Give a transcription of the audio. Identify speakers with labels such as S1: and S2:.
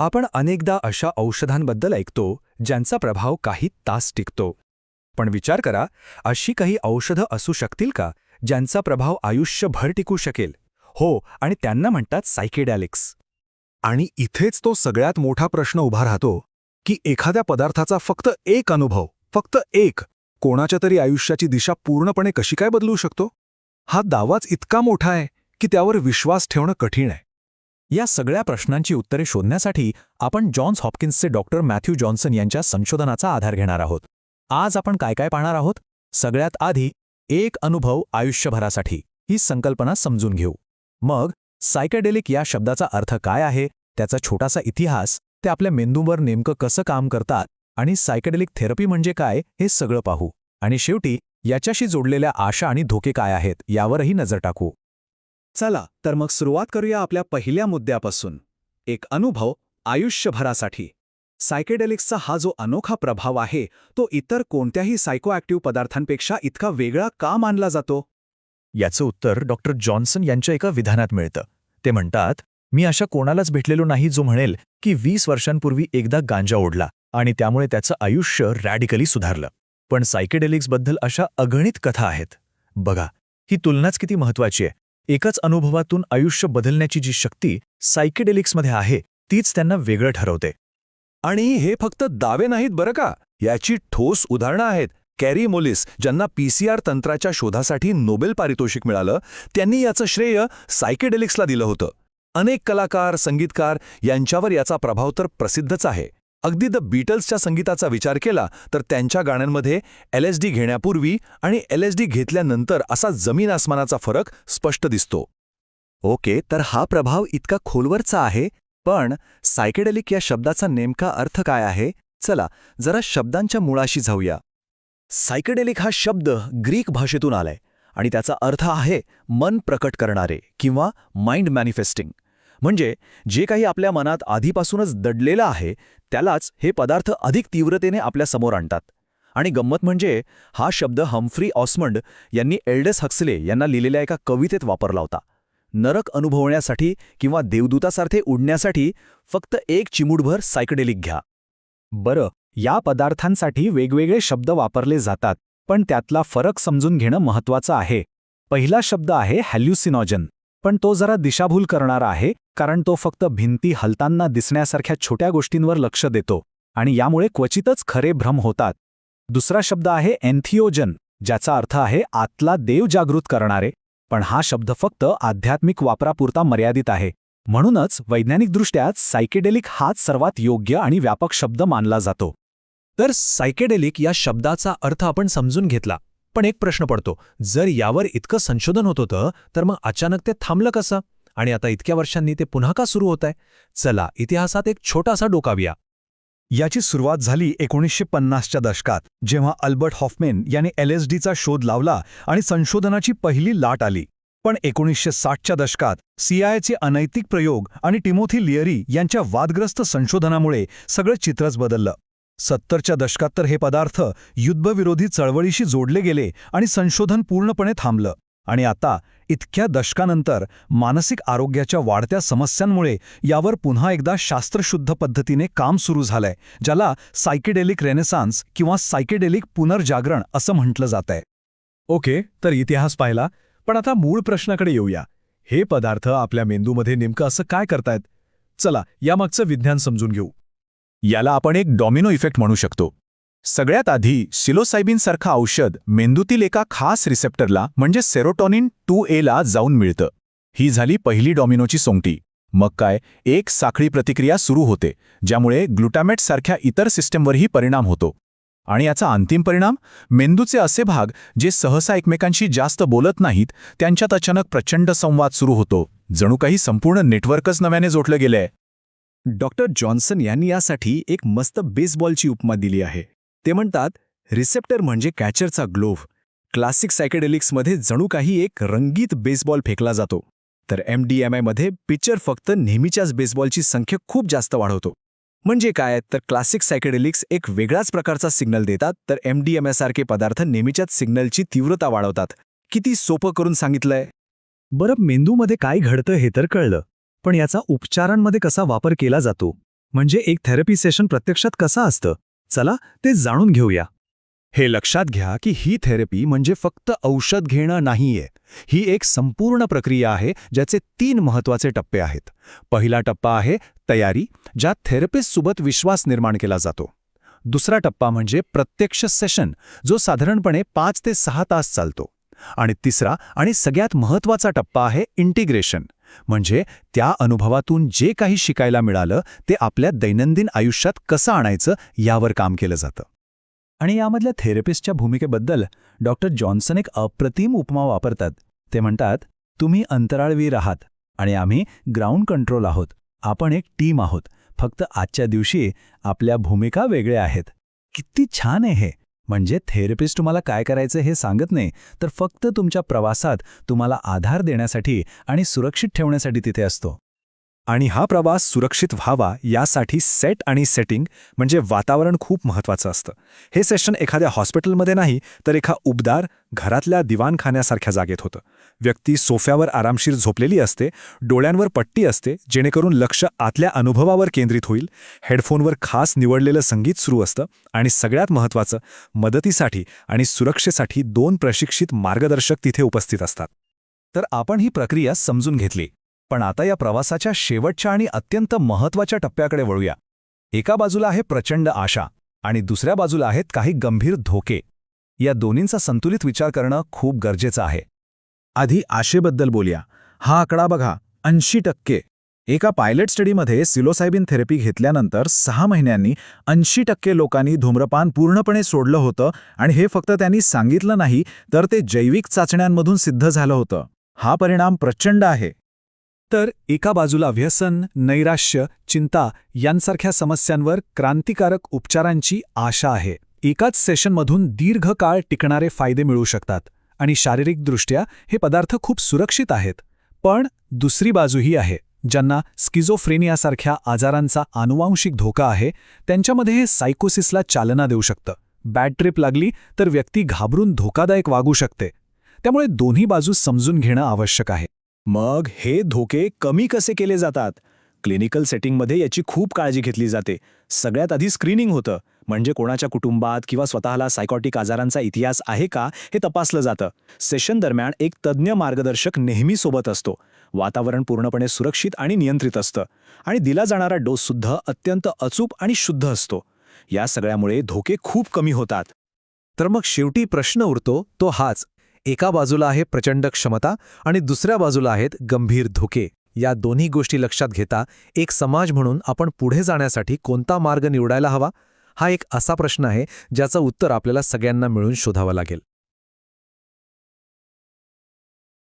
S1: आपण अनेकदा अशा औषधांबद्दल ऐकतो ज्यांचा प्रभाव काही तास टिकतो. पण विचार करा अशी काही औषधं असू शकतील का ज्यांचा प्रभाव आयुष्यभर टिकू शकेल? हो आणि त्यांना म्हणतात सायकेडॅलिक्स.
S2: आणि इथेच तो सगळ्यात मोठा प्रश्न उभा राहतो की एखाद्या पदार्थाचा फक्त एक अनुभव फक्त एक कोणाच्या तरी आयुष्याची दिशा पूर्णपणे कशी काय बदलू शकतो? हा दावाच इतका मोठा आहे की त्यावर विश्वास ठेवणं कठीण आहे.
S3: या सगळ्या प्रश्नांची उत्तरे शोधण्यासाठी आपण जॉन्स हॉपकिन्सचे डॉक्टर मॅथ्यू जॉन्सन यांच्या संशोधनाचा आधार घेणार आहोत. आज आपण काय काय पाहणार आहोत? सगळ्यात आधी एक अनुभव आयुष्यभरासाठी. ही संकल्पना समजून घेऊ. मग सायकेडेलिक या शब्दाचा अर्थ काय आहे? त्याचा छोटासा इतिहास ते आपल्या मेंदूवर नेमकं कसं काम करतात आणि सायकेडेलिक थेरपी म्हणजे काय हे सगळं पाहू. आणि शेवटी याच्याशी जोडलेल्या आशा आणि धोके काय आहेत यावरही नजर टाकू.
S2: चला तर मग सुरुवात करूया आपल्या पहिल्या मुद्द्यापासून. एक अनुभव आयुष्यभरासाठी. सायकेडेलिक्सचा हा जो अनोखा प्रभाव आहे तो इतर कोणत्याही सायकोॲक्टिव्ह पदार्थांपेक्षा इतका वेगळा का मानला जातो?
S3: याचं उत्तर डॉक्टर जॉन्सन यांच्या एका विधानात मिळतं. ते म्हणतात मी अशा कोणालाच भेटलेलो नाही जो म्हणेल की वीस वर्षांपूर्वी एकदा गांजा ओढला आणि त्यामुळे त्याचं आयुष्य रॅडिकली सुधारलं. पण सायकेडेलिक्सबद्दल अशा अगणित कथा आहेत. बघा ही तुलनाच किती महत्वाची आहे. एकाच अनुभवातून आयुष्य बदलण्याची जी शक्ती सायकेडेलिक्समध्ये आहे तीच त्यांना वेगळं ठरवते.
S2: आणि हे फक्त दावे नाहीत बरं का? याची ठोस उदाहरणं आहेत. कॅरी मोलिस ज्यांना पीसीआर तंत्राच्या शोधासाठी नोबेल पारितोषिक मिळालं त्यांनी याचं श्रेय सायकेडेलिक्सला दिलं होतं. अनेक कलाकार संगीतकार यांच्यावर याचा प्रभाव तर प्रसिद्धच आहे. अगदी द बीटल्सच्या संगीताचा विचार केला तर त्यांच्या गाण्यांमध्ये एल एस डी घेण्यापूर्वी आणि एल एस डी घेतल्यानंतर असा जमीन आसमानाचा फरक स्पष्ट दिसतो. ओके तर हा प्रभाव इतका खोलवरचा आहे पण सायकेडेलिक या शब्दाचा नेमका अर्थ काय आहे? चला जरा शब्दांच्या मुळाशी जाऊया. सायकेडेलिक हा शब्द ग्रीक भाषेतून आलाय आणि त्याचा अर्थ आहे मन प्रकट करणारे किंवा माइंड मॅनिफेस्टिंग म्हणजे जे काही आपल्या मनात आधीपासूनच दडलेलं आहे त्यालाच हे पदार्थ अधिक तीव्रतेने आपल्यासमोर आणतात. आणि गंमत म्हणजे हा शब्द हम्फ्री ऑस्मंड यांनी एल्डेस हक्सले यांना लिहिलेल्या एका कवितेत वापरला होता. नरक अनुभवण्यासाठी किंवा देवदूतासारखे उडण्यासाठी फक्त एक चिमुडभर सायकडेलिक घ्या.
S1: बरं या पदार्थांसाठी वेगवेगळे शब्द वापरले जातात पण त्यातला फरक समजून घेणं महत्वाचं आहे. पहिला शब्द आहे हॅल्युसिनॉजन. पण तो जरा दिशाभूल करणारा आहे कारण तो फक्त भिंती हलताना दिसण्यासारख्या छोट्या गोष्टींवर लक्ष देतो आणि यामुळे क्वचितच खरे भ्रम होतात. दुसरा शब्द आहे एन्थिओजन ज्याचा अर्थ आहे आतला देव जागृत करणारे पण हा शब्द फक्त आध्यात्मिक वापरापुरता मर्यादित आहे. म्हणूनच वैज्ञानिकदृष्ट्या सायकेडेलिक हाच सर्वात योग्य आणि व्यापक शब्द मानला जातो.
S3: तर सायकेडेलिक या शब्दाचा अर्थ आपण समजून घेतला. पण एक प्रश्न पडतो. जर यावर इतकं संशोधन होत होतं तर मग अचानक ते थांबलं कसं? आणि आता इतक्या वर्षांनी ते पुन्हा का सुरू होत आहे? चला इतिहासात एक छोटासा डोकाविया
S2: याची सुरुवात झाली एकोणीसशे पन्नासच्या दशकात जेव्हा अल्बर्ट हॉफमेन याने एल एस शोध लावला आणि संशोधनाची पहिली लाट आली. पण एकोणीसशे साठच्या दशकात सीआयचे अनैतिक प्रयोग आणि टिमोथी लिअरी यांच्या वादग्रस्त संशोधनामुळे सगळं चित्रच बदललं. सत्तरच्या दशकात तर हे पदार्थ युद्धविरोधी चळवळीशी जोडले गेले आणि संशोधन पूर्णपणे थांबलं. आणि आता इतक्या दशकानंतर मानसिक आरोग्याच्या वाढत्या समस्यांमुळे यावर पुन्हा एकदा शास्त्रशुद्ध पद्धतीने काम सुरू झालंय ज्याला सायकेडेलिक रेनेसान्स किंवा सायकेडेलिक पुनर्जागरण असं म्हटलं जातंय.
S3: ओके तर इतिहास पाहिला पण आता मूळ प्रश्नाकडे येऊया. हे पदार्थ आपल्या मेंदूमध्ये नेमकं असं काय करतायत? चला यामागचं विज्ञान समजून घेऊ. याला आपण एक डॉमिनो इफेक्ट म्हणू शकतो. सगळ्यात आधी सिलोसायबिनसारखं औषध मेंदूतील एका खास रिसेप्टरला म्हणजे सेरोटॉनिन टू एला जाऊन मिळतं. ही झाली पहिली डॉमिनोची सोंगटी. मग काय? एक साखळी प्रतिक्रिया सुरू होते ज्यामुळे ग्लुटामेटसारख्या इतर सिस्टमवरही परिणाम होतो. आणि याचा अंतिम परिणाम? मेंदूचे असे भाग जे सहसा एकमेकांशी जास्त बोलत नाहीत त्यांच्यात अचानक प्रचंड संवाद सुरू होतो. जणू काही संपूर्ण नेटवर्कच नव्याने जोडलं गेलंय.
S2: डॉक्टर जॉन्सन यांनी यासाठी एक मस्त बेसबॉलची उपमा दिली आहे. ते म्हणतात रिसेप्टर म्हणजे कॅचरचा ग्लोव्ह. क्लासिक सायकेडेलिक्समध्ये जणू काही एक रंगीत बेसबॉल फेकला जातो. तर एम डी एम आयमध्ये पिक्चर फक्त नेहमीच्याच बेसबॉलची संख्या खूप जास्त वाढवतो. म्हणजे काय? तर क्लासिक सायकेडेलिक्स एक वेगळाच प्रकारचा सिग्नल देतात तर एम डी एम सारखे पदार्थ नेहमीच्याच सिग्नलची तीव्रता वाढवतात. किती सोपं करून सांगितलंय.
S1: बरं मेंदूमध्ये काय घडतं हे तर कळलं. पण याचा उपचारांमध्ये कसा वापर केला जातो?
S3: म्हणजे एक थेरपी सेशन प्रत्यक्षात कसं असतं? चला ते जाणून घेऊया. हे लक्षात घ्या की ही थेरपी म्हणजे फक्त औषध घेणं नाहीये. ही एक संपूर्ण प्रक्रिया आहे ज्याचे तीन महत्त्वाचे टप्पे आहेत. पहिला टप्पा आहे तयारी ज्यात थेरपिस्टसोबत विश्वास निर्माण केला जातो. दुसरा टप्पा म्हणजे प्रत्यक्ष सेशन जो साधारणपणे पाच ते सहा तास चालतो. आणि तिसरा आणि सगळ्यात महत्त्वाचा टप्पा आहे इंटिग्रेशन. म्हणजे त्या अनुभवातून जे काही शिकायला मिळालं ते आपल्या दैनंदिन आयुष्यात कसं आणायचं यावर काम केलं जातं. आणि यामधल्या थेरपिस्टच्या भूमिकेबद्दल डॉक्टर जॉन्सन एक अप्रतिम उपमा वापरतात. ते म्हणतात तुम्ही अंतराळवीर आहात आणि आम्ही ग्राउंड कंट्रोल आहोत. आपण एक टीम आहोत. फक्त आजच्या दिवशी आपल्या भूमिका वेगळ्या आहेत. किती छान आहे हे! म्हणजे थेरपिस्ट तुम्हाला काय करायचं हे सांगत नाही तर फक्त तुमच्या प्रवासात तुम्हाला आधार देण्यासाठी आणि सुरक्षित ठेवण्यासाठी तिथे असतो.
S1: आणि हा प्रवास सुरक्षित व्हावा यासाठी सेट आणि सेटिंग म्हणजे वातावरण खूप महत्वाचं असतं. हे सेशन एखाद्या हॉस्पिटलमध्ये नाही तर एका उबदार घरातल्या दिवाणखान्यासारख्या जागेत होतं. व्यक्ती सोफ्यावर आरामशीर झोपलेली असते डोळ्यांवर पट्टी असते जेणेकरून लक्ष आतल्या अनुभवावर केंद्रित होईल हेडफोनवर खास निवडलेलं संगीत सुरू असतं आणि सगळ्यात महत्त्वाचं मदतीसाठी आणि सुरक्षेसाठी दोन प्रशिक्षित मार्गदर्शक तिथे उपस्थित असतात.
S3: तर आपण ही प्रक्रिया समजून घेतली. पण आता या प्रवासाच्या शेवटच्या आणि अत्यंत महत्त्वाच्या टप्प्याकडे वळूया. एका बाजूला आहे प्रचंड आशा आणि दुसऱ्या बाजूला आहेत काही गंभीर धोके. या दोन्हींचा संतुलित विचार करणं खूप गरजेचं आहे. आधी आशेबद्दल बोलूया. हा आकडा बघा ऐंशी टक्के. एका पायलट स्टडीमध्ये सिलोसायबिन थेरपी घेतल्यानंतर सहा महिन्यांनी ऐंशी टक्के लोकांनी धूम्रपान पूर्णपणे सोडलं होतं आणि हे फक्त त्यांनी सांगितलं नाही तर ते जैविक चाचण्यांमधून सिद्ध झालं होतं. हा परिणाम प्रचंड आहे. तर एका बाजूला व्यसन नैराश्य चिंता यांसारख्या समस्यांवर क्रांतिकारक उपचारांची आशा आहे. एकाच सेशनमधून दीर्घकाळ टिकणारे फायदे मिळू शकतात आणि शारीरिकदृष्ट्या हे पदार्थ खूप सुरक्षित आहेत. पण दुसरी बाजूही आहे ज्यांना स्किझोफ्रेनियासारख्या आजारांचा आनुवांशिक धोका आहे त्यांच्यामध्ये हे सायकोसिसला चालना देऊ शकतं. बॅड ट्रिप लागली तर व्यक्ती घाबरून धोकादायक वागू शकते. त्यामुळे दोन्ही बाजू समजून घेणं आवश्यक आहे. मग हे धोके कमी कसे केले जातात? क्लिनिकल सेटिंगमध्ये याची खूप काळजी घेतली जाते. सगळ्यात आधी स्क्रीनिंग होतं. म्हणजे कोणाच्या कुटुंबात किंवा स्वतःला सायकॉटिक आजारांचा इतिहास आहे का हे तपासलं जातं. सेशन दरम्यान एक तज्ज्ञ मार्गदर्शक नेहमी सोबत असतो. वातावरण पूर्णपणे सुरक्षित आणि नियंत्रित असतं. आणि दिला जाणारा डोससुद्धा अत्यंत अचूक आणि शुद्ध असतो. या सगळ्यामुळे धोके खूप कमी होतात. तर मग शेवटी प्रश्न उरतो तो हाच. एका बाजूला आहे प्रचंड क्षमता आणि दुसऱ्या बाजूला आहेत गंभीर धोके. या दोन्ही गोष्टी लक्षात घेता एक समाज म्हणून आपण पुढे जाण्यासाठी कोणता मार्ग निवडायला हवा? हा एक असा प्रश्न आहे ज्याचं उत्तर आपल्याला सगळ्यांना मिळून शोधावं लागेल.